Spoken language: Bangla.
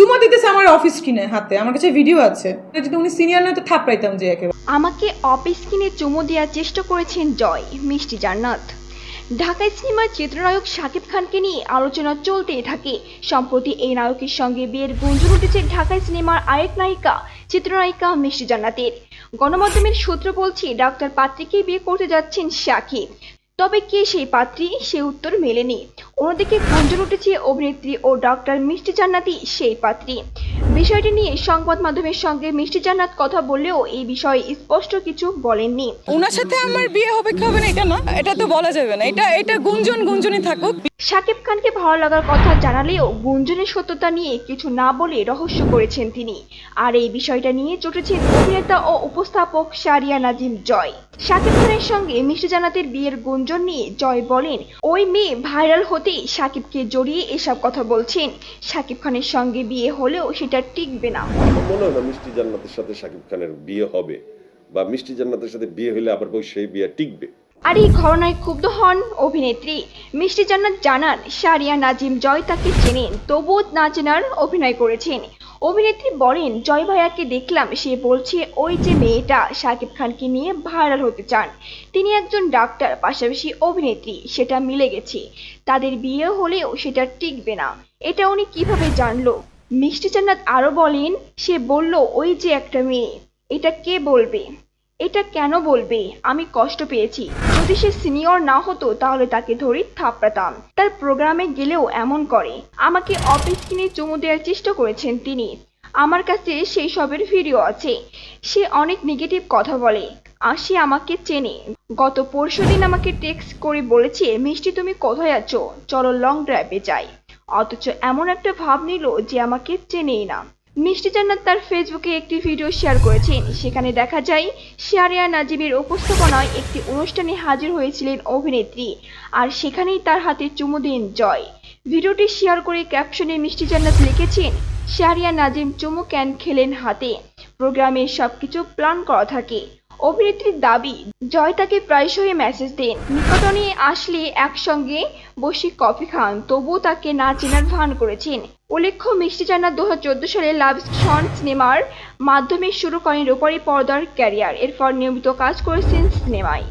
চুমা দিতেছে আমার অফিস কিনে হাতে। আমার কাছে ভিডিও আছে। যদি উনি সিনিয়র নয়, তো থাপড়াইতাম যে একেবারে। আমাকে অফিস কিনে চুমু দেওয়ার চেষ্টা করেছেন জয়, মিষ্টি জান্নাত। ঢাকায় সিনেমার চিত্রনায়ক শাকিব খানকে নিয়ে আলোচনা চলতেই থাকে। সম্প্রতি এই নায়কের সঙ্গে বিয়ের গুঞ্জন উঠেছে ঢাকায় সিনেমার আরেক নায়িকা, চিত্রনায়িকা মিষ্টি জান্নাতের। গণমাধ্যমের সূত্র বলছে, ডাক্তার পাত্রীকেই বিয়ে করতে যাচ্ছেন শাকিব। তবে কে সেই পাত্রী, সে উত্তর মেলেনি। অন্যদিকে গুঞ্জন উঠেছে অভিনেত্রী ও ডক্টর মিষ্টি জান্নাতি সেই পাত্রী। বিষয়টি নিয়ে সংবাদ মাধ্যমের সঙ্গে মিষ্টি জান্নাত কথা বললেও এই বিষয়ে স্পষ্ট কিছু বলেননি। ওনার সাথে আমার বিয়ে হবে কি হবে না এটা না এটা তো বলা যাবে না। এটা এটা গুঞ্জন গুঞ্জনই থাকুক। শাকিব খানকে ভালো লাগার কথা জানালেও গুঞ্জনের সত্যতা নিয়ে কিছু না বলে রহস্য করেছেন তিনি। আর এই বিষয়টা নিয়ে চটেছেন অভিনেতা ও উপস্থাপক শারিয়া নাজিম জয়। শাকিব খানের সঙ্গে মিষ্টি জানাতের বিয়ের গুঞ্জন নিয়ে জয় বলেন ওই মেয়ে ভাইরাল হতেই শাকিবকে জড়িয়ে এসব কথা বলছেন। শাকিব খানের সঙ্গে বিয়ে হলেও সেটা টিকবে না। মনে হয় না মিষ্টি জান্নাতের সাথে শাকিব খানের বিয়ে হবে বা মিষ্টি জান্নাতের সাথে বিয়ে হলে আবার সেই বিয়ে টিকবে। আর এই ঘটনায় ক্ষুব্ধ হন অভিনেত্রী। মিষ্টি জান্নাত জানান শারিয়া নাজিম জয় তাকে চেনেন তবুও না চেনার অভিনয় করেছেন। অভিনেত্রী বলেন জয় ভাইয়াকে দেখলাম সে বলছে ওই যে মেয়েটা শাকিব খানকে নিয়ে ভাইরাল হতে চান। তিনি একজন ডাক্তার পাশাপাশি অভিনেত্রী সেটা মিলে গেছে। তাদের বিয়ে হলেও সেটা টিকবে না। এটা উনি কীভাবে জানলো? মিষ্টি জান্নাত আরও বলেন, সে বলল, ওই যে একটা মেয়ে, এটা কে বলবে? এটা কেন বলবে? আমি কষ্ট পেয়েছি। যদি সে সিনিয়র না হতো, তাহলে তাকে ধরে থাপড়াতাম। তার প্রোগ্রামে গেলেও এমন করে। আমাকে অফিস কিনে চুমু দেওয়ার চেষ্টা করেছেন তিনি। আমার কাছে সেই সবের ভিডিও আছে। সে অনেক নেগেটিভ কথা বলে। আর সে আমাকে চেনে। গত পরশুদিন আমাকে টেক্সট করে বলেছে, মিষ্টি, তুমি কোথায় আছো? চলো লং ড্রাইভে যাই। অথচ এমন একটা ভাব নিল যে আমাকে চেনেই না। মিষ্টি জান্নাত তার ফেসবুকে একটি ভিডিও শেয়ার করেছেন। সেখানে দেখা যায়, শারিয়া নাজিমের উপস্থাপনায় একটি অনুষ্ঠানে হাজির হয়েছিলেন অভিনেত্রী আর সেখানেই তার হাতে চুমু দেন জয়। ভিডিওটি শেয়ার করে ক্যাপশনে মিষ্টি জান্নাত লিখেছেন, শারিয়া নাজিম চুমু ক্যান খেলেন হাতে? প্রোগ্রামে সবকিছু প্ল্যান করা থাকে। অভিনেত্রীর দাবি, জয় তাকে প্রায়শই মেসেজ দেন। নিকটনে আসলে একসঙ্গে বসে কফি খান, তবুও তাকে না চেনার ভান করেছেন। উল্লেখ্য, মিষ্টি জানা দু হাজার চোদ্দ সালে লাভ সন সিনেমার মাধ্যমে শুরু করেন রূপারি পর্দার ক্যারিয়ার এরপর নিয়মিত কাজ করেছেন সিনেমায়।